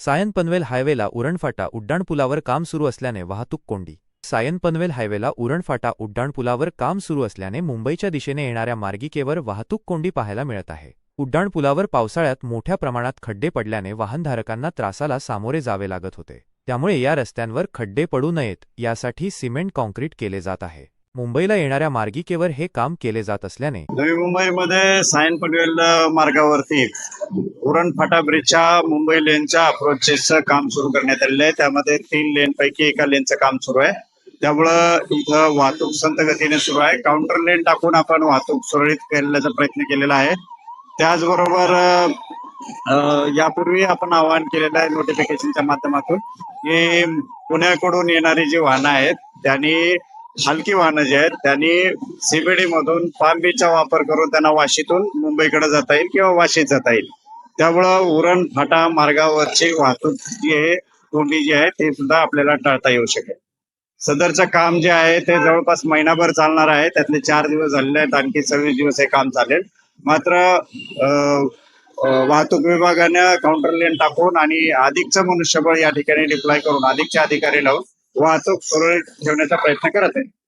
सायन पनवेल हायवेला उरणफाटा उड्डाणपुलावर काम सुरू असल्याने वाहतूक कोंडी. सायन पनवेल हायवेला उरणफाटा उड्डाणपुलावर काम सुरू असल्याने मुंबईच्या दिशेने येणाऱ्या मार्गिकेवर वाहतूक कोंडी पाहायला मिळत आहे. उड्डाणपुलावर पावसाळ्यात मोठ्या प्रमाणात खड्डे पडल्याने वाहनधारकांना त्रासाला सामोरे जावे लागत होते. त्यामुळे या रस्त्यांवर खड्डे पडू नयेत यासाठी सिमेंट कॉन्क्रीट केले जात आहे. मुंबईला येणाऱ्या मार्गिकेवर हे काम केले जात असल्याने नवी मुंबईमध्ये सायन पनवेल मार्गावरती उरण फाटा ब्रिजच्या मुंबई लेनच्या अप्रोचेसचं काम सुरू करण्यात आलेलं आहे. त्यामध्ये तीन लेन पैकी एका लेनचं काम सुरू आहे. त्यामुळं इथं वाहतूक संत गतीने सुरू आहे. काउंटर लेन टाकून आपण वाहतूक सुरळीत करण्याचा प्रयत्न केलेला आहे. त्याचबरोबर यापूर्वी आपण आवाहन केलेलं आहे नोटिफिकेशनच्या माध्यमातून की पुण्याकडून येणारी जी वाहनं आहेत त्यांनी हलकी वाहनं जी आहेत त्यांनी सीबीडी मधून पाम बीचचा वापर करून त्यांना वाशीतून मुंबईकडे जाता येईल किंवा वाशीत जाता येईल. त्यामुळं उरण फाटा मार्गावरची वाहतूक जी आहे कोंडी जी आहे ते सुद्धा आपल्याला टाळता येऊ शकेल. सदरचं काम जे आहे ते जवळपास महिनाभर चालणार आहे. त्यातले चार दिवस झालेले आहेत आणखी सव्वीस दिवस हे काम चालेल. मात्र वाहतूक विभागानं काउंटर लेन टाकून आणि अधिकचं मनुष्यबळ या ठिकाणी डिप्लॉय करून अधिकचे अधिकारी लावून वाहतूक सुरळीत ठेवण्याचा प्रयत्न करत आहे.